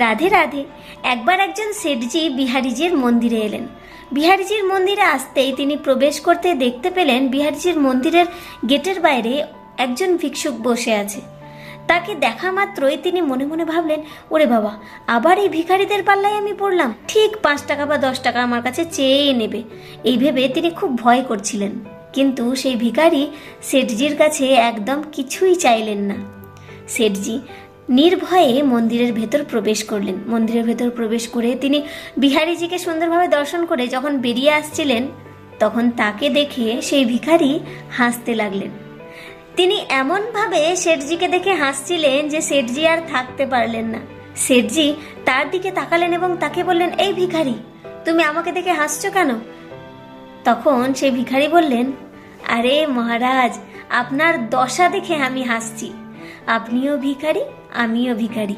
রাধে রাধে। একবার একজন সেঠজি বিহারিজির মন্দিরে এলেন। বিহারিজির মন্দিরে আসতেই তিনি প্রবেশ করতে দেখতে পেলেন বিহারিজির মন্দিরের গেটের বাইরে একজন ভিক্ষুক বসে আছে। তাকে দেখা মাত্রই তিনি মনে মনে ভাবলেন, ওরে বাবা, আবার এই ভিখারিদের পাল্লায় আমি পড়লাম। ঠিক পাঁচ টাকা বা দশ টাকা আমার কাছে চেয়ে নেবে। এই ভেবে তিনি খুব ভয় করছিলেন। কিন্তু সেই ভিখারি সেঠজির কাছে একদম কিছুই চাইলেন না। সেঠজি নির্ভয়ে মন্দিরের ভেতর প্রবেশ করলেন। মন্দিরের ভেতর প্রবেশ করে তিনি বিহারীজিকে সুন্দরভাবে দর্শন করে যখন বেরিয়ে আসছিলেন, তখন তাকে দেখে সেই ভিখারি হাসতে লাগলেন। তিনি এমনভাবে শেঠজিকে দেখে হাসছিলেন যে শেঠজি আর থাকতে পারলেন না। শেঠজি তার দিকে তাকালেন এবং তাকে বললেন, এই ভিখারি, তুমি আমাকে দেখে হাসছো কেন? তখন সেই ভিখারি বললেন, আরে মহারাজ, আপনার দশা দেখে আমি হাসছি। আপনিও ভিখারি আমিও ভিখারি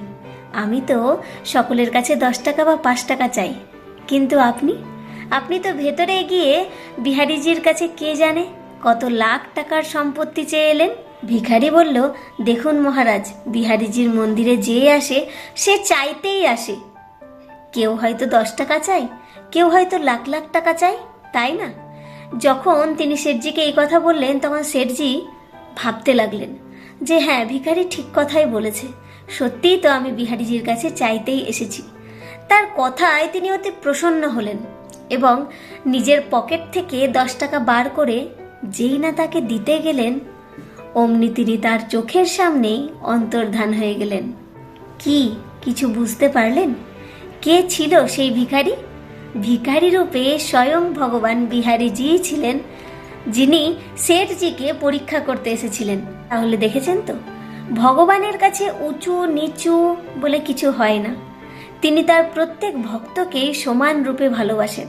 আমি তো সকলের কাছে দশ টাকা বা পাঁচ টাকা চাই। কিন্তু আপনি? আপনি তো ভেতরে গিয়ে বিহারিজির কাছে কে জানে কত লাখ টাকার সম্পত্তি চেয়ে এলেন? ভিখারি বলল, দেখুন মহারাজ, বিহারিজির মন্দিরে যে আসে, সে চাইতেই আসে। কেউ হয়তো দশ টাকা চায়, কেউ হয়তো লাখ লাখ টাকা চায়, তাই না? যখন তিনি শেঠজিকে এই কথা বললেন, তখন শেঠজি ভাবতে লাগলেন যে হ্যাঁ ভিখারি ঠিক কথাই বলেছে। সত্যিই তো আমি বিহারিজির কাছে চাইতেই এসেছি। তার কথায় তিনি অতি প্রসন্ন হলেন এবং নিজের পকেট থেকে দশ টাকা বার করে যেই না তাকে দিতে গেলেন, অমনি তিনি তার চোখের সামনেই অন্তর্ধান হয়ে গেলেন। কি, কিছু বুঝতে পারলেন? কে ছিল সেই ভিখারি? ভিখারি রূপে স্বয়ং ভগবান বিহারীজি ছিলেন, যিনি শেঠজিকে পরীক্ষা করতে এসেছিলেন। তাহলে দেখেছেন তো? ভগবানের কাছে উঁচু, নিচু বলে কিছু হয় না। তিনি তার প্রত্যেক ভক্তকে সমান রূপে ভালোবাসেন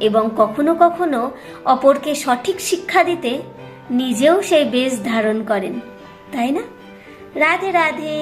এবং কখনো কখনো অপরকে সঠিক শিক্ষা দিতে নিজেও সেই বেশ ধারণ করেন, তাই না? রাধে রাধে।